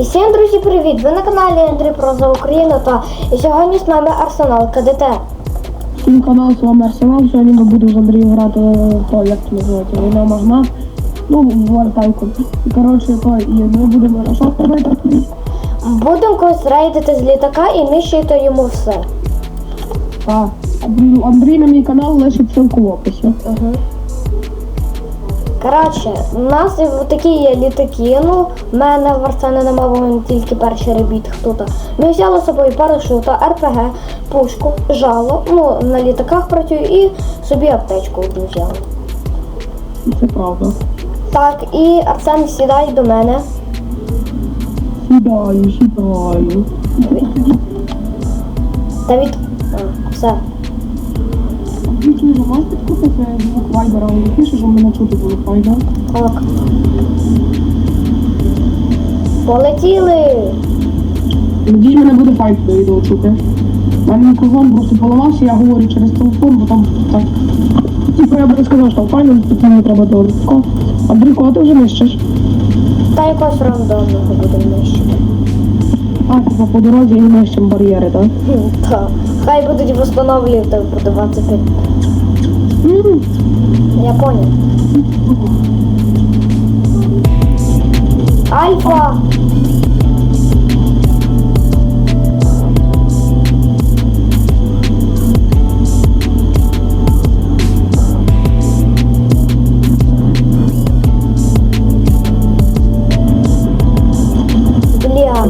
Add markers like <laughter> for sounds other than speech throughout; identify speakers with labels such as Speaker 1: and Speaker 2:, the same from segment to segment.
Speaker 1: І всім друзі, привіт! Ви на каналі Андрій Про за Україну та і сьогодні з нами Арсенал КДТ.
Speaker 2: Всім канал, з вами Арсенал. Сьогодні ми будемо з Андрієм грати то, як це називається, війна магнат. Ну, в вартайку. І коротше, то, і ми будемо на що робити?
Speaker 1: Будемо когось рейдити з літака і нищити йому все.
Speaker 2: А, Андрій, на мій канал лишить ссылку в описі.
Speaker 1: Угу. Коротше, у нас такі є літаки. Ну, в мене в Арсені нема, бо в мене тільки перший ребіт тут. Ми взяли з собою парашута, РПГ, пушку, жало, ну, на літаках працюю і собі аптечку одну взяли.
Speaker 2: Це правда.
Speaker 1: Так, і Арсен сідай до мене.
Speaker 2: Сідаю, сідаю.
Speaker 1: Та від. А, все.
Speaker 2: Чуєш, а можеш звук вайбера? Він пише, що мене чути було файно.
Speaker 1: Ок. Полетіли!
Speaker 2: Надій мене буде файт до відео чути. У мене мікрофон просто поламався, я говорю через телефон, бо там так. Типу я би сказав, що файно, тут мені треба до Тако. Андрій, кого ти вже нищиш?
Speaker 1: Та якогось рандомного будемо нищити.
Speaker 2: А, типа по дорозі і нищимо бар'єри, так?
Speaker 1: Так. Хай будуть встановлювати продаватися під.
Speaker 2: М,
Speaker 1: Я понял. Альфа! Бля.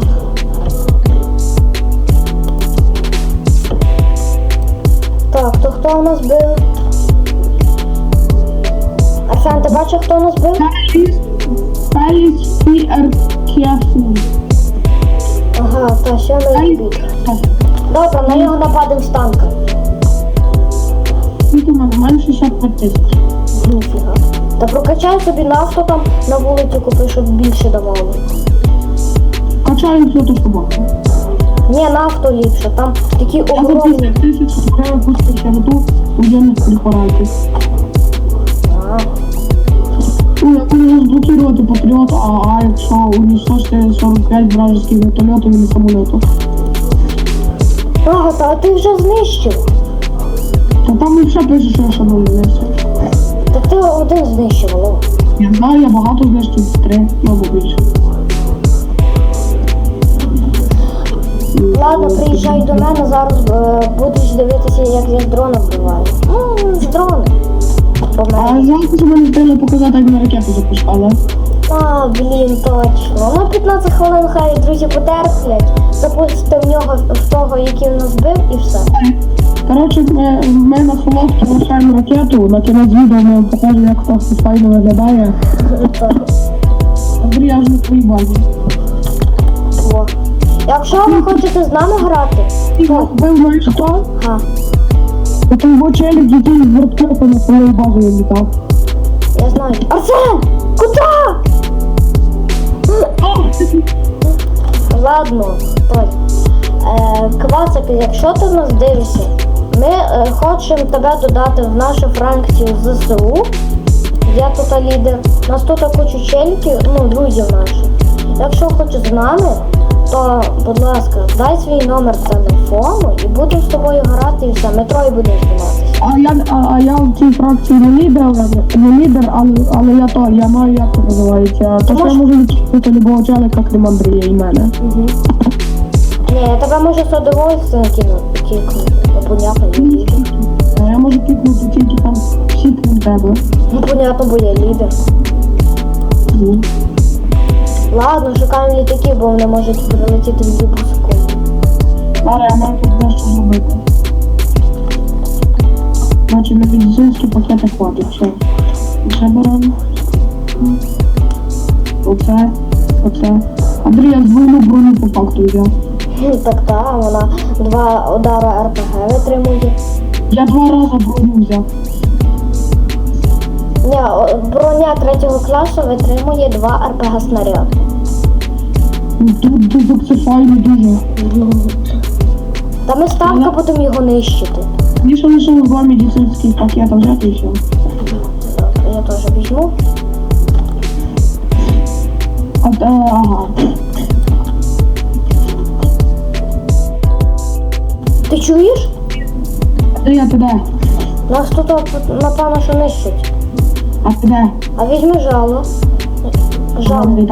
Speaker 1: Так, то хто у нас бив? Бачив, хто у нас бив?
Speaker 2: Пеліс, Пеліс PRKFU.
Speaker 1: Ага, та ще не бій. Добре, на нього нападемо з танка.
Speaker 2: Скільки в мене? У мене 65 тисяч.
Speaker 1: Ніфіга. Та прокачай собі нафту там на вулиці купи, щоб більше давало.
Speaker 2: Качаю всю ту собаку.
Speaker 1: Ні, нафту ліпше, там такі
Speaker 2: Я
Speaker 1: огромні.
Speaker 2: 50 тисяч купляю пусту щиту воєнних препаратів.
Speaker 1: А,
Speaker 2: розблокувати патріот, а, а якщо уничтожити 45 вражеских вертольотів і самольотів.
Speaker 1: Ага, та ти вже знищив.
Speaker 2: Та там і ще пише, що я не знищив.
Speaker 1: Так ти один знищив, алло.
Speaker 2: Я знаю, я багато знищив, три, або більше.
Speaker 1: Ладно, приїжджай до мене, зараз е, будеш дивитися, як я з дрона вбиваю. Ну, з дрона.
Speaker 2: А жалко, що мене встигли показати, як на ракету запускали.
Speaker 1: А, блін, точно. Ну, 15 хвилин хай друзі потерплять. Запустите в нього в того, який він нас бив, і все.
Speaker 2: Коротше, ми, ми на солодку лишаємо ракету, на кінець відео ми вам покажемо, як хтось файно виглядає. Андрій, я ж на твоїй базі.
Speaker 1: О. Якщо ви хочете з нами грати, то
Speaker 2: Ви знаєш хто?
Speaker 1: ага,
Speaker 2: Це його челік, який з вертольота на своєю базою літав.
Speaker 1: я знаю. Арсен! Куди? Ладно, той. Е, Квасик, якщо ти нас дивишся, ми е, хочемо тебе додати в нашу фракцію ЗСУ. Я тут лідер. Нас тут кучу челіків, ну, друзів наших. Якщо хочеш з нами, то, будь ласка, дай свій номер телефону і будемо з тобою грати і все. Ми троє будемо зніматися.
Speaker 2: А я, а, а я в цій фракції не лідер, не лідер, але, але я то, я маю, як це називається. То, що я можу відчути любого челика, крім Андрія і мене.
Speaker 1: Угу. Ні, я тебе можу з удовольствием кинути, кікнути. Ну, понятно, я лідер.
Speaker 2: А я можу кікнути тільки там всі крім тебе.
Speaker 1: Ну, понятно, бо я лідер.
Speaker 2: Ну.
Speaker 1: Ладно, шукаємо літаки, бо вони можуть прилетіти в любу секунду.
Speaker 2: Зараз я маю тут дещо зробити. Значить, на медицинські пакети хватить. Все. Ще беремо. Оце, оце. Андрій, я двойну броню по факту взяв.
Speaker 1: Хм, Так, так, вона два удара РПГ витримує.
Speaker 2: Я два рази броню взяв.
Speaker 1: Ні, броня третього класу витримує два РПГ снаряди.
Speaker 2: Ну, Тут тут це файно дуже.
Speaker 1: Там ми ставка, потім його нищити.
Speaker 2: Міша лишив два медицинських пакета взяти і.
Speaker 1: Я теж візьму.
Speaker 2: От, е, ага.
Speaker 1: Ти
Speaker 2: чуєш? Де я туди?
Speaker 1: Нас тут, напевно, що нищить.
Speaker 2: А туди?
Speaker 1: А візьми жало. Жало.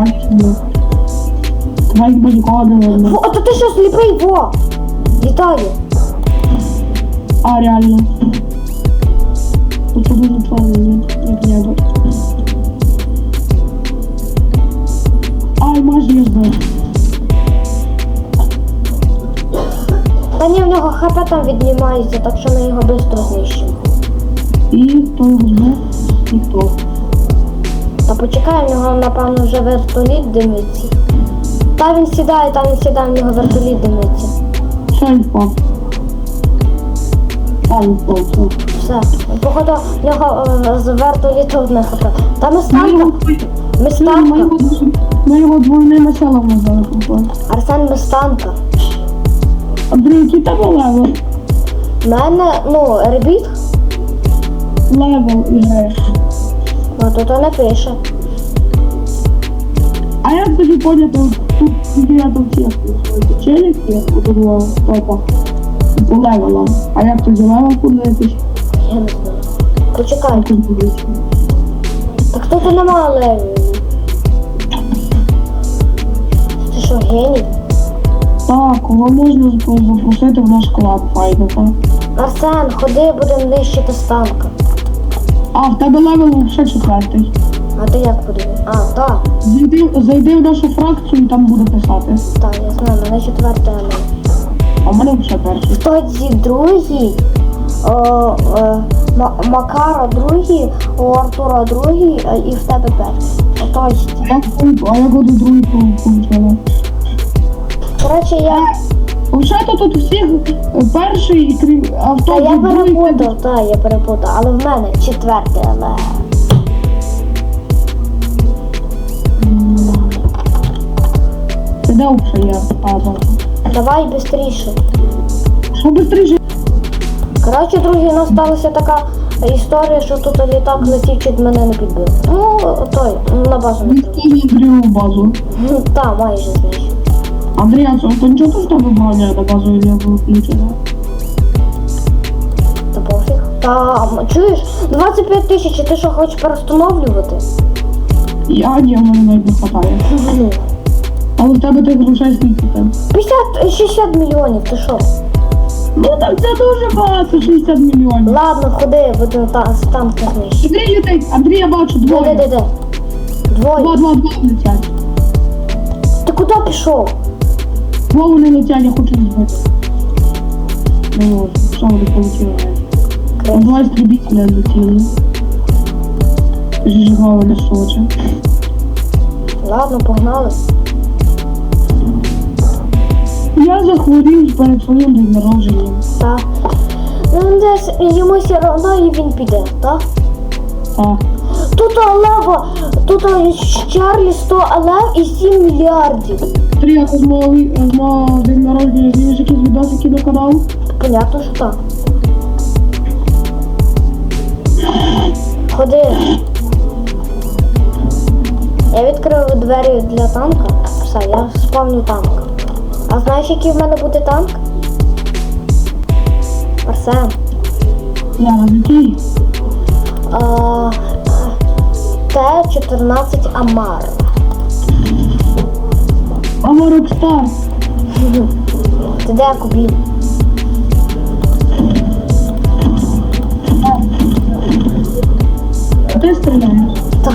Speaker 2: Давай будь-кого не видно.
Speaker 1: О, то ти що сліпий, во! Вітаю.
Speaker 2: А, реально. Тут дуже чорний, як небо. Ай, майже я збив.
Speaker 1: Та ні, в нього хп там віднімається, так що ми його швидко знищимо.
Speaker 2: І хто його збив? Ніхто.
Speaker 1: Та почекай, в нього, напевно, вже вертоліт димиться. Та він сідає, та він сідає, в нього вертоліт димиться.
Speaker 2: Він впав, все.
Speaker 1: Походу, в нього е, з вертоліту одне хп. Та ми станка. Ми
Speaker 2: ми
Speaker 1: станка.
Speaker 2: його, ми його силами назвали компот.
Speaker 1: Арсен, ми станка.
Speaker 2: Андрій, який тебе левел?
Speaker 1: У мене, ну, ребіт,
Speaker 2: Левел ігри.
Speaker 1: ну тут не пише.
Speaker 2: А як тоді поняти, я там всіх челік є, будував топа. По левелам. А як тоді левел подивитись?
Speaker 1: Я не знаю. Почекай.
Speaker 2: Він подивиться?
Speaker 1: Так тут немає левів. Ти що, геній?
Speaker 2: Так, кого можна запросити в наш клуб файно, так?
Speaker 1: Арсен, ходи, будемо нищити станка.
Speaker 2: А, в тебе левел ще четвертий.
Speaker 1: А ти як подивись? А, так,
Speaker 2: Зайди, зайди в нашу фракцію і там буде писати.
Speaker 1: так, я знаю, мене четверте але.
Speaker 2: А в мене ще перший.
Speaker 1: Тоді другий, о, е, Ма- Макара другий, у Артура другий е, і в тебе перший. Точно.
Speaker 2: А пункт- а як буде другий пункт получили?
Speaker 1: Коротше, я,
Speaker 2: Взагалі тут всіх е, перший крім
Speaker 1: та
Speaker 2: авто
Speaker 1: я
Speaker 2: другий.
Speaker 1: перепутав, так, я перепутав, але в мене четвертий, але.
Speaker 2: Взагалі є? А, бачу.
Speaker 1: Давай швидше.
Speaker 2: Що быстріше?
Speaker 1: Коротше, друзі, у нас сталася така історія, що тут літак летів, чуть мене не підбив. Ну, той, на базу не
Speaker 2: Андрію базу. <laughs>
Speaker 1: Та, майже знищив.
Speaker 2: Андрій, а то нічого то, що тебе на базу не включена?
Speaker 1: Та пофіг. Та, чуєш, 25 тисяч, ти що хочеш перестановлювати?
Speaker 2: Я ні, в мене не хватає. <laughs> Але в тебе тих грошей скільки там?
Speaker 1: 50, 60 мільйонів, ти що?
Speaker 2: Ну так це дуже багато, 60 мільйонів.
Speaker 1: Ладно, ходи, будемо та, танки знищити.
Speaker 2: Андрій летить, Андрій, я бачу,
Speaker 1: Де, де,
Speaker 2: двоє.
Speaker 1: де?
Speaker 2: Два,
Speaker 1: Двоє.
Speaker 2: два, два летять.
Speaker 1: Ти куди пішов?
Speaker 2: Два вони летять, я хочу їх збити. Ну от, що вони полетіли? Там два істребителя летіли. Жижигали на шоче.
Speaker 1: Ладно, погнали.
Speaker 2: Я захворів перед своїм день народженням.
Speaker 1: Та. Ну, десь йому все одно і він піде, так?
Speaker 2: Так.
Speaker 1: Тут лева, тут Чарлі 100 лев і 7 мільярдів.
Speaker 2: Три я з мого, з мого день народження знімеш якісь відосики на канал.
Speaker 1: Понятно, що так. Ходи. Я відкрив двері для танка. Все, я спавню танк. А знаєш, який в мене буде танк? Арсен.
Speaker 2: Який?
Speaker 1: Т-14 Амар.
Speaker 2: Ама Рокстар.
Speaker 1: Ти де кубі?
Speaker 2: А ти стріляєш?
Speaker 1: Та,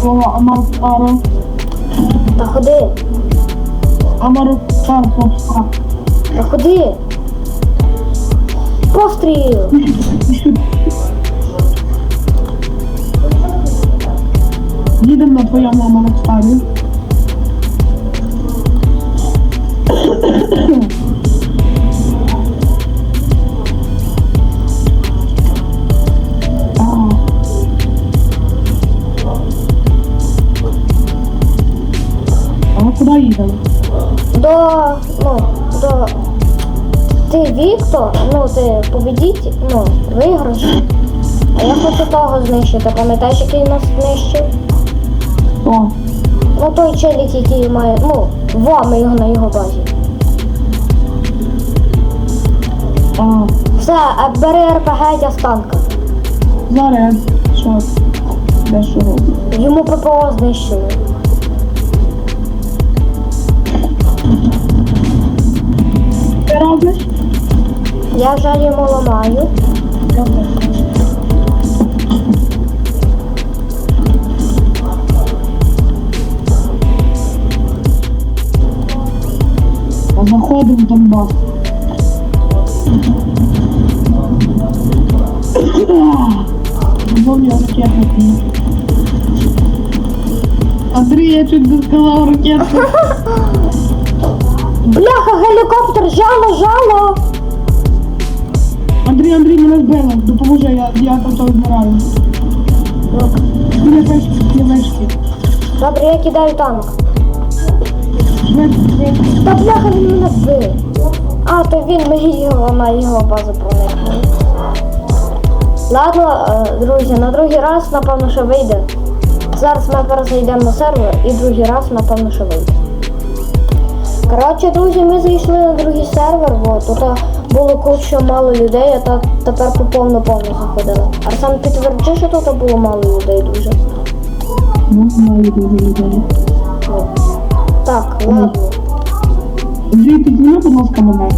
Speaker 2: Слова Ама Рокстара.
Speaker 1: та ходи.
Speaker 2: Рокстар.
Speaker 1: Та ходи. Постріл.
Speaker 2: Їдемо на твоєму Ама Рокстарі. Ага. А їдемо?
Speaker 1: До, ну, до... Ти Віктор, ну ти победіть, ну, виграш. А я хочу того знищити. Пам'ятаєш, який нас знищив?
Speaker 2: О,
Speaker 1: Ну той челік, який має, ну, вами його на його базі.
Speaker 2: А,
Speaker 1: Все, е, бери РПГ, я з танка.
Speaker 2: зараз що? Де що?
Speaker 1: Йому ППО знищили.
Speaker 2: Ти робиш?
Speaker 1: Я вже йому ламаю.
Speaker 2: Заходимо в Донбас. Ракетник. Андрій, я чуть не сказав ракетник. <laughs>
Speaker 1: Бляха, гелікоптер, жало, жало!
Speaker 2: Андрій, Андрій, мене збили. Допоможи, я, я тут вмираю. Вишки, вишки.
Speaker 1: Добре, я кидаю танк. Та бляха він мене вбив. А, то він мені його на його базу проникнув. Ладно, е, друзі, на другий раз, напевно, що вийде. Зараз ми перезайдемо на сервер і другий раз, напевно, що вийде. Коротше, друзі, ми зайшли на другий сервер, бо тут е, було куча мало людей, а та, тепер по повну повну заходили. Арсен підтверджує, що тут було мало людей дуже.
Speaker 2: Ну, знаю дуже людей.
Speaker 1: Так, ладно.
Speaker 2: Андрій, підніми, будь ласка, мене.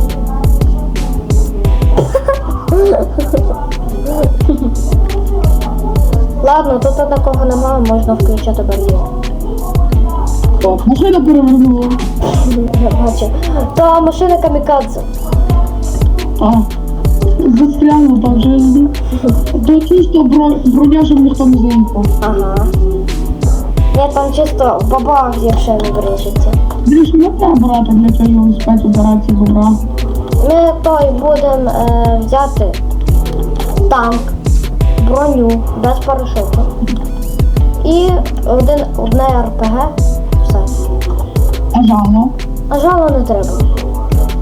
Speaker 1: Ладно, тут такого немає, можна включати бар'єр.
Speaker 2: Так, машина перевернула.
Speaker 1: Я бачу. То машина камікадзе.
Speaker 2: А, застряло там же. То чисто бро- броня, щоб ніхто не заїхав.
Speaker 1: Ага. Ні, там чисто бабах, якщо не.
Speaker 2: Андрій, що не треба брати для цієї спецоперації добра.
Speaker 1: Ми той будемо е, взяти танк, броню без парашуту. І один, одне РПГ.
Speaker 2: Жало?
Speaker 1: А жало не треба.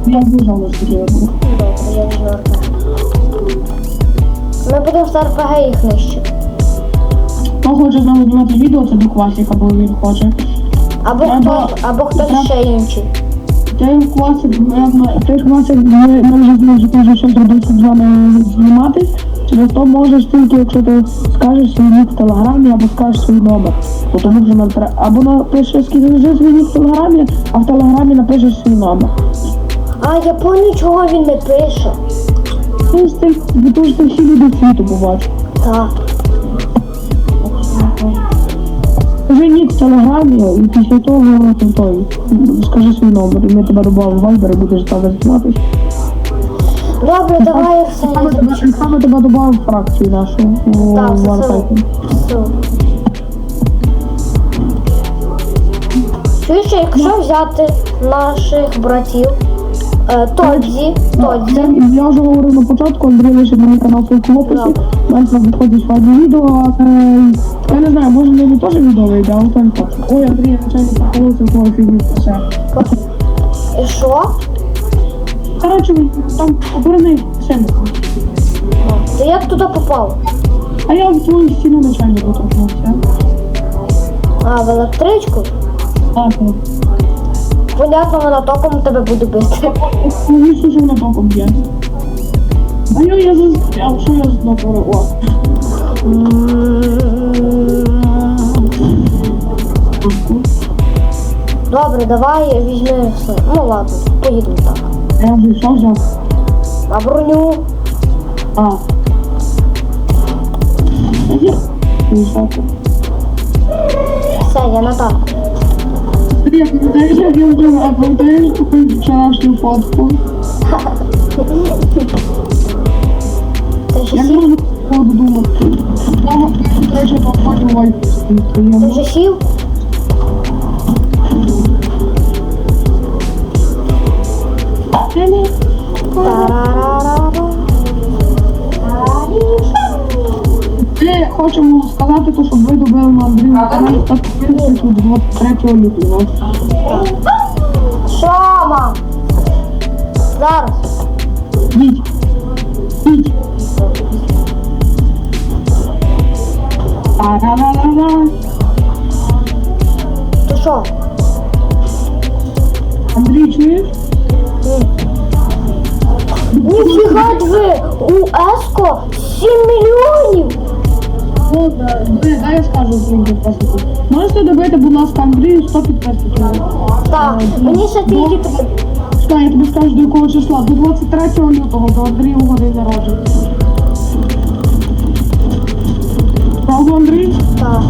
Speaker 2: Я дуже буду.
Speaker 1: Добре, я візьму РПГ. Ми будемо з РПГ їх нищити.
Speaker 2: Хто хоче з нами знімати відео, це до класіка, бо він хоче.
Speaker 1: Або
Speaker 2: Треба-
Speaker 1: хтось, або хтось ще інший.
Speaker 2: Класі, ти в класі, ми, ми вже зможемо зробити, щоб з вами зніматись. Через то можеш тільки, якщо ти скажеш свій нік в телеграмі або скажеш свій номер. Бо тому вже нам треба. Або напишеш скажи свій нік в телеграмі, а в телеграмі напишеш свій номер.
Speaker 1: А я понял, чого він не пише.
Speaker 2: Ти ж ти, бо то ж ти всі люди світу побачиш.
Speaker 1: Так.
Speaker 2: Скажи нік в телеграмі і після того той, скажи свій номер, і ми тебе додамо в вайбер і будеш там зніматись.
Speaker 1: Добре, давай все.
Speaker 2: Саме тебе, додав в фракцію нашу
Speaker 1: Так, все. Чуєш, якщо взяти наших братів, е, Тодзі, Тодзі,
Speaker 2: Я, вже говорив на початку, Андрій лише мені канал. У мене там виходить файні відео. Е, я не знаю, може мені теж відео вийде, але то не так. Ой, Андрій, я звичайно похолився в твою фігню все.
Speaker 1: і що?
Speaker 2: Коротше, там оборони сильно.
Speaker 1: Ти як туди попав?
Speaker 2: А я в твою стіну начальник доторкнувся.
Speaker 1: А, в електричку?
Speaker 2: А, так.
Speaker 1: Понятно, вона током тебе буде бити.
Speaker 2: Ну, він служив на током є. А я, я застряв, що я знову О.
Speaker 1: Добре, давай візьми все. Ну ладно, поїдемо так.
Speaker 2: Я вже що взяв?
Speaker 1: А броню?
Speaker 2: А.
Speaker 1: Все, я на танку.
Speaker 2: Я пам'ятаю, як я а пам'ятаєш таку вчорашню фотку? Я не подумати. Мама, я речі, то хочу вайпу
Speaker 1: Ти вже сів?
Speaker 2: Ми хочемо сказати, то, щоб ви добили на Андрію каналі та підписку 23 лютого.
Speaker 1: Що, мам? Зараз.
Speaker 2: Я скажу своїм підписникам. Можете добити, будь ласка, Андрію 100 підписників.
Speaker 1: Так, мені ще тільки треба.
Speaker 2: Чекай, я тобі скажу, до якого числа. До 23 лютого, до Андрієвого день народження. Правда, Андрій?
Speaker 1: Так.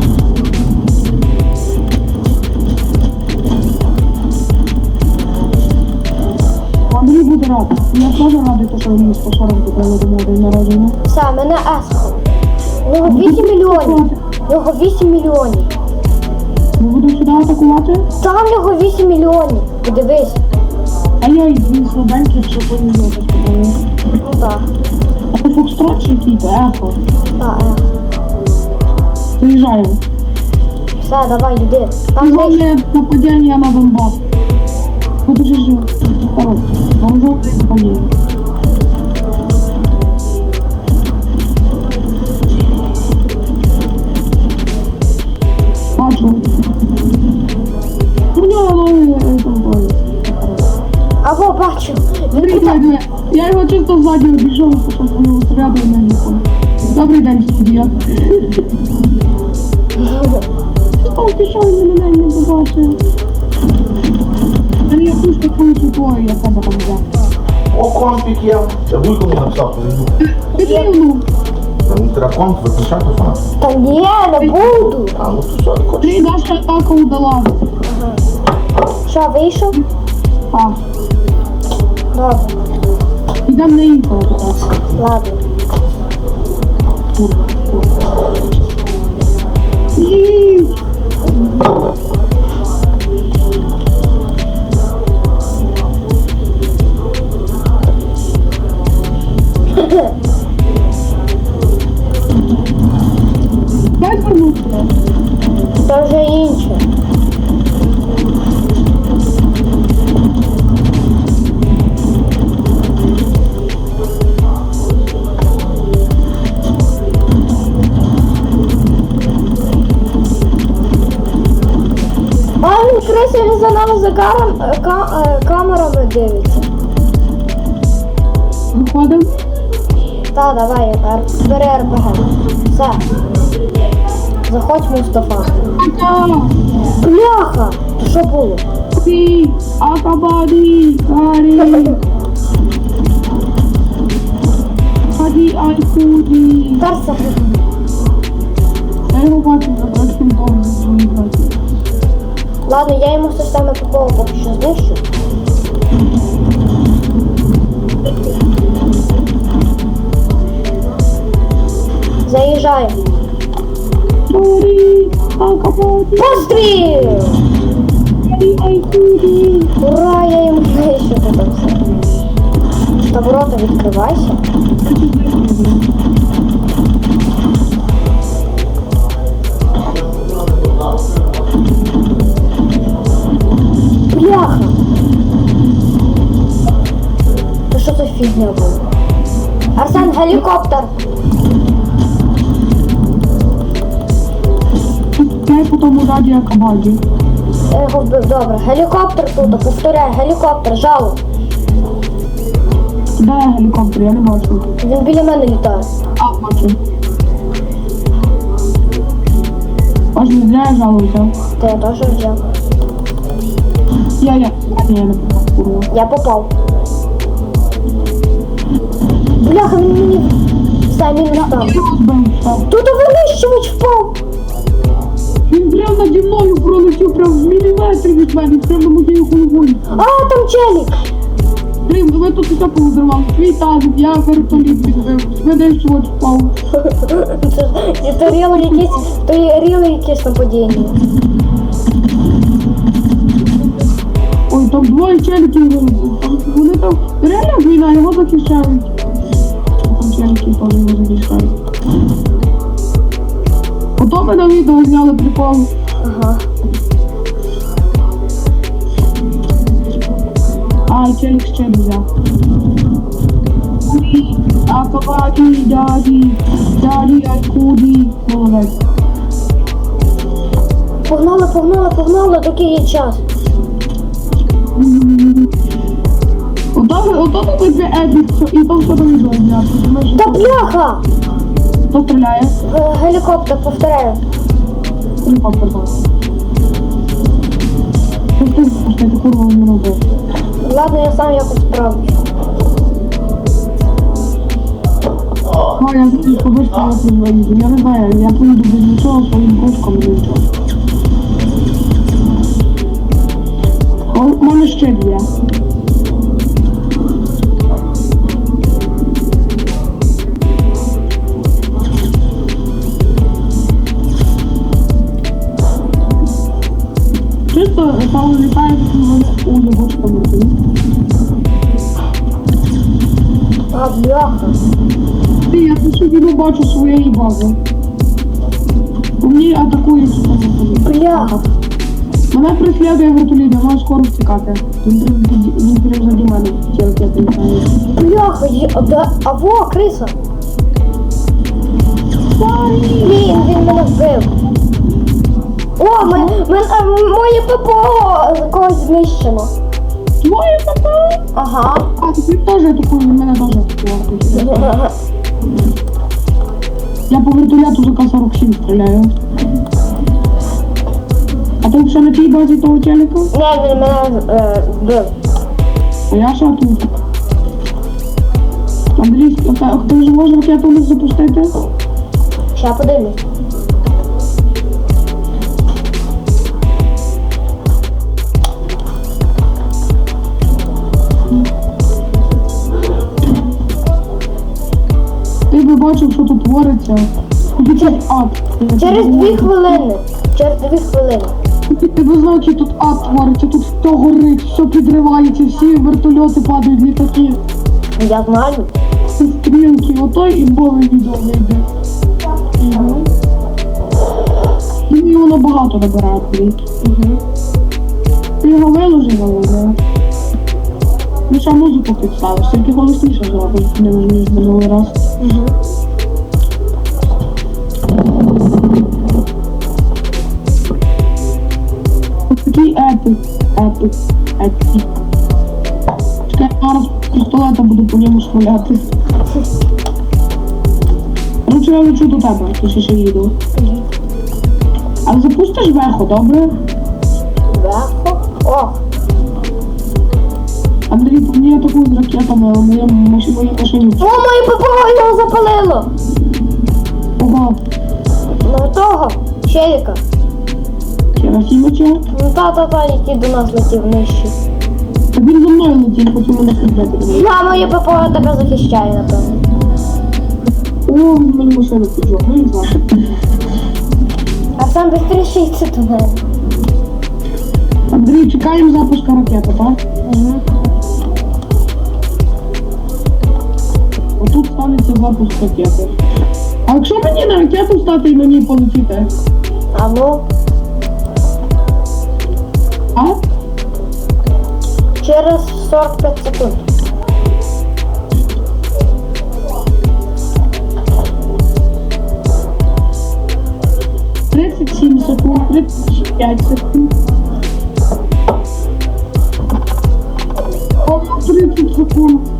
Speaker 2: Андрій буде радий. Я теж радий, що мені 140 купили до мого день народження.
Speaker 1: Все, мене Еско. У 8 мільйонів. У нього 8 мільйонів.
Speaker 2: Ми будемо сюди атакувати?
Speaker 1: Там в нього 8 мільйонів. Подивись.
Speaker 2: А я і слабенький, що повезло.
Speaker 1: Ну так.
Speaker 2: А це фокстрот чи який-то, ехо.
Speaker 1: Так, е.
Speaker 2: Приїжджаємо.
Speaker 1: Все, давай, йди. Там.
Speaker 2: Вооруженное нападение на Донбасс. Подожди, же. Второй. Вооруженное
Speaker 1: Він
Speaker 2: Я його чисто ззаді обійшов, щоб нього стріляти на ніколи. Добрий день, студія. О, пішов він мене не побачив. А я пушка твою твою, я тебе там взяв.
Speaker 3: О, компік є. Це вуйко мені написав, повезу.
Speaker 2: Підрівну.
Speaker 3: Там треба комп виключати фанат.
Speaker 1: Та ні, не буду.
Speaker 3: А, ну то що, хочеш?
Speaker 2: Три наша атака удала.
Speaker 1: Що, вийшов?
Speaker 2: А,
Speaker 1: Добре,
Speaker 2: йдемо на інфо. зараз.
Speaker 1: ладно.
Speaker 2: Курва, курва. Їй. Дай вернуться.
Speaker 1: Це крися, він за нами за карам, е, ка, е, камерами дивиться.
Speaker 2: Виходимо.
Speaker 1: Та, давай, р- бери РПГ. Все. Заходь, Мустафа. Бляха! Що було?
Speaker 2: Ти! Акабаді! Карі! Хаді Айкуді!
Speaker 1: Перса.
Speaker 2: Я його бачу трошки домом своїх братів.
Speaker 1: Ладно, я йому системи ППО поки що знищу.
Speaker 2: Акабаді!
Speaker 1: Постріл! Ура, я йому знищу тут все. Та ворота відкривайся. Гелікоптер!
Speaker 2: Я по тому раді Акабаді.
Speaker 1: Я його вбив, добре. Гелікоптер тут, повторяй, гелікоптер, жалу.
Speaker 2: Де гелікоптер? Я не бачу.
Speaker 1: Він біля мене літає.
Speaker 2: А, бачу. Можна не зря я жалуюся.
Speaker 1: Та я теж взяв.
Speaker 2: Я, я. Я не попав.
Speaker 1: Я попав. Бляха, він мені. Все.
Speaker 2: Я його збив.
Speaker 1: Тут винищувач впав.
Speaker 2: Він прямо наді мною пролетів прям в міліметр від мене, прямо на моєю головою.
Speaker 1: А, там челік.
Speaker 2: Блин, ви тут усе повзривали. Свій танк, я вертоліт відбив. От впав.
Speaker 1: Це, ж- це ріли якісь, то є ріли якісь нападіння.
Speaker 2: Ой, там двоє челіків. Там, вони там реально війна, його захищають. Теж його захищають. Ото ми на відео зняли прикол.
Speaker 1: Ага.
Speaker 2: А, челік ще взяв. Ні, Акабаді, дяді, дяді, айкуді. Молодець.
Speaker 1: Погнали, погнали, погнали, доки є час.
Speaker 2: Ото оце едіт, все, і. Знаєш,
Speaker 1: Та бляха!
Speaker 2: Хто стріляє?
Speaker 1: Е, Гелікоптер, повторяю.
Speaker 2: Гелікоптер там. Що ти, що ти курва не робив?
Speaker 1: Ладно, я сам якось справлюсь.
Speaker 2: А, я тут побачила з інвалідом. Я не знаю, я поїду без нічого, своїм кружком і нічого. У мене ще є. Павло літає, у його штаму.
Speaker 1: А, бляха.
Speaker 2: Ти, я по собі бачу своєї бази. У мене атакують.
Speaker 1: Бляха.
Speaker 2: Мене преслідує вертоліт, я маю скоро втікати. Він прям заді- мене ті ракети літає.
Speaker 1: Бляха, є, а, да, а во, криса. Блін, він мене вбив. О, ми, ми, а, моє ППО когось знищено.
Speaker 2: Твоє папа!
Speaker 1: Ага.
Speaker 2: А, ти теж атакує, він мене теж атакував. Я по вертолету за К-47 стріляю. А ти ще на тій базі того телека?
Speaker 1: Не, він мене е.
Speaker 2: А я ще тут. Андрій, а та- хто ж може ракету не запустити?
Speaker 1: Ща подивлюсь.
Speaker 2: Би бачив, що тут твориться. Включай ад.
Speaker 1: Через дві хвилини. Через дві хвилини.
Speaker 2: Ти би знав, який тут ад твориться, тут все горить, все підривається, всі вертольоти падають, літаки,
Speaker 1: Я знаю.
Speaker 2: стрілки, отой і бовий відео вийде. І його набагато набирає клік. Ти його виложив, але Ну ще музику підставиш, тільки голосніше зробиш, не ніж минулий раз. Ось такий епік, епік, епік. Чекай, зараз пістолета буду по ньому шмаляти. Короче, я лечу до тебе, ти ще ще їду. А запустиш вехо, добре? Ракетами, а моїй машині.
Speaker 1: о, моє ППО його запалило.
Speaker 2: Ого,
Speaker 1: Ну того, челіка.
Speaker 2: через сімоче.
Speaker 1: Ну та-та-та, який до нас летів нижче.
Speaker 2: Та він за мною летів, хотів мене підбити.
Speaker 1: А моє ППО тебе захищає, напевно.
Speaker 2: О, мені машину піджов, ну знаю.
Speaker 1: А сам быстріше йти мене.
Speaker 2: Андрій, чекаємо запуску ракети, так?
Speaker 1: Угу.
Speaker 2: Станеться запуск ракети. А якщо мені на ракету стати і ній полетіти?
Speaker 1: А ну,
Speaker 2: А?
Speaker 1: через 45 секунд.
Speaker 2: Тридцять сім секунд, 35 секунд. О, 30 секунд.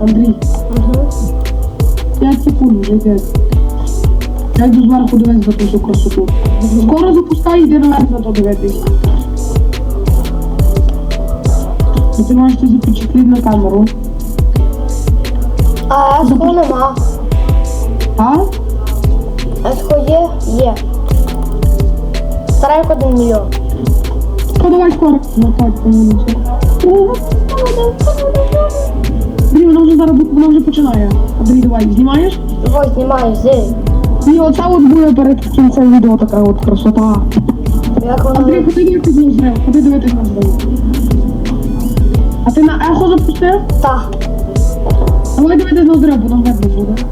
Speaker 2: Андрій. 5 секунд вже йде. Я йду зверху дивитися за ту красоту. Скоро запускай, йди наверх на то дивитись. Ти можеш це запечатлити на камеру.
Speaker 1: А есхо нема.
Speaker 2: А?
Speaker 1: Есхо є? Є. Старайк один мільйон.
Speaker 2: Ну давай скоро. На так, помінуся. Блін, вона вже зараз вона вже починає. Андрій, давай, знімаєш?
Speaker 1: Ось знімаю зелень.
Speaker 2: І оце от буде перед кінцем відео така от красота.
Speaker 1: Як воно.
Speaker 2: Андрій, ходи дивитись на зрив, ходи дивитись на зрив. А ти на ехо запустив?
Speaker 1: Та.
Speaker 2: Давай дивитись на зрив, бо нам видно буде.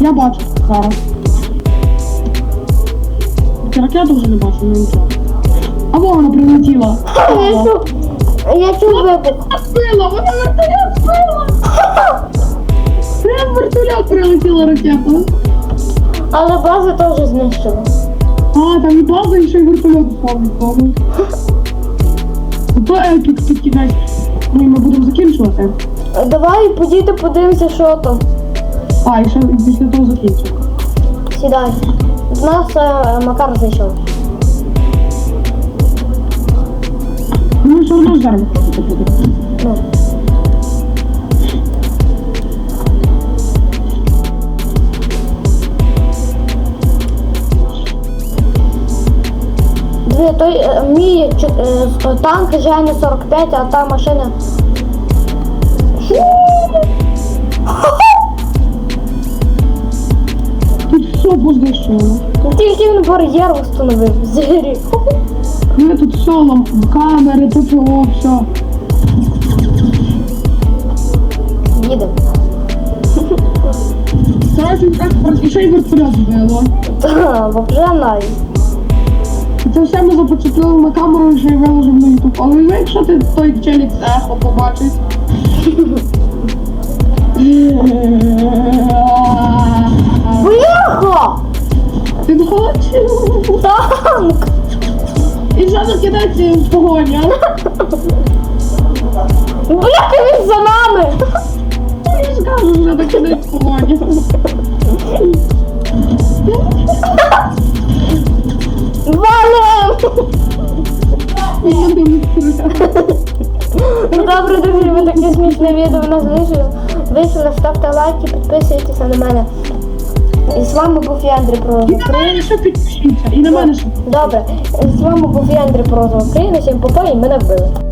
Speaker 2: Я бачу зараз. ракету вже не бачу, ну нічого. А во вона прилетіла.
Speaker 1: Я чув, вибух.
Speaker 2: Збила, вона вертольот збила! Прям вертольот прилетіла ракета.
Speaker 1: Але базу теж знищили.
Speaker 2: А, там і база, і ще й вертольот впав від. То епік під кінець. Ну ми будемо закінчувати.
Speaker 1: Давай подійте подивимося, що там.
Speaker 2: А, і ще після того закінчимо.
Speaker 1: Сідай. З нас е, Макар зайшов.
Speaker 2: Все одно зараз виходити будемо.
Speaker 1: Ну. Той е, мій е, с- танк Женя 45, а та машина.
Speaker 2: Тут все познищено.
Speaker 1: Тільки він бар'єр встановив. Зирі.
Speaker 2: Ну, тут все, камери, ППО, все.
Speaker 1: Їдемо.
Speaker 2: Коротше, транспорт і ще й вертольот збило.
Speaker 1: Та, вже най.
Speaker 2: Це все ми запечатлили на камеру і ще й виложимо на YouTube. Але ну, якщо ти той челік з ехо побачить.
Speaker 1: Бляха!
Speaker 2: Ти бачив?
Speaker 1: Танк!
Speaker 2: І вже накидається в погоні, а?
Speaker 1: Бляха, він за нами!
Speaker 2: Я ж кажу, вже накидається в погоні.
Speaker 1: Валим! Ну добре, друзі, ви таке смішне відео в нас вийшло. Вийшло, ставте лайки, підписуйтеся на мене. І з вами був я, Андрій Прозов
Speaker 2: І на мене ще підпишіться, і на мене ще.
Speaker 1: Добре, з вами був я, Андрій Прозов України. Всім попа і мене вбили.